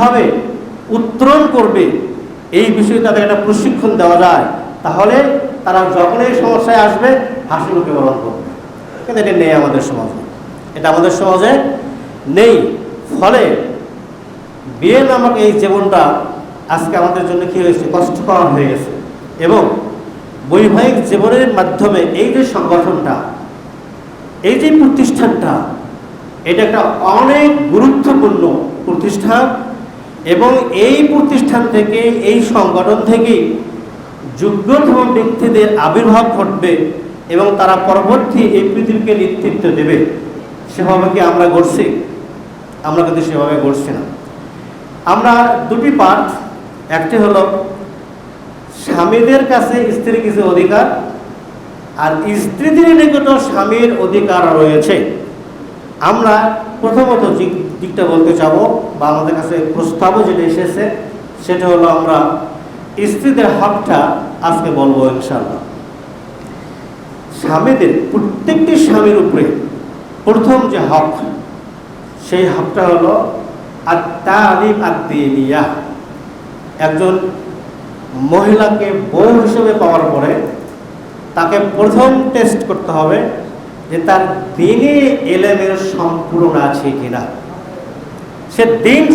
কীভাবে উত্তরণ করবে এই বিষয়ে তাদের একটা প্রশিক্ষণ দেওয়া যায়, তাহলে তারা যখন এই সমস্যায় আসবে, হাসি মুখে বরণ করবে। কিন্তু এটা নেই আমাদের সমাজে। এটা আমাদের সমাজে নেই। ফলে বিয়ে নামক এই জীবনটা আজকে আমাদের জন্য কি হয়েছে? কষ্টকর হয়ে গেছে। এবং বৈবাহিক জীবনের মাধ্যমে এই যে সংগঠনটা, এই যে প্রতিষ্ঠানটা, এটা একটা অনেক গুরুত্বপূর্ণ প্রতিষ্ঠান। এবং এই প্রতিষ্ঠান থেকে, এই সংগঠন থেকেই যোগ্যতম ব্যক্তিদের আবির্ভাব ঘটবে এবং তারা পরবর্তী এই পৃথিবীকে নেতৃত্ব দেবে। সেভাবে কি আমরা গড়ছি আমরা কিন্তু সেভাবে গড়ছি না। আমরা দুটি পাঠ একটি হলো স্বামীদের কাছে স্ত্রীর কিছু অধিকার আর স্ত্রীদের নিকট স্বামীর অধিকার রয়েছে। আমরা প্রথমত দিকটা বলতে যাব বা আমাদের কাছে প্রস্তাবও যেটা এসেছে, সেটা হলো আমরা স্ত্রীদের হকটা আজকে বলব ইনশাল্লাহ স্বামীদের প্রত্যেকটি স্বামীর উপরে প্রথম যে হক, সেই হকটা হলো আত্মালিম আত্মিয়া একজন মহিলাকে বউ হিসেবে পাওয়ার পরে তাকে প্রথম টেস্ট করতে হবে যে তার দিনে এলেমের সম্পূর্ণ আছে কিনা। সে দিন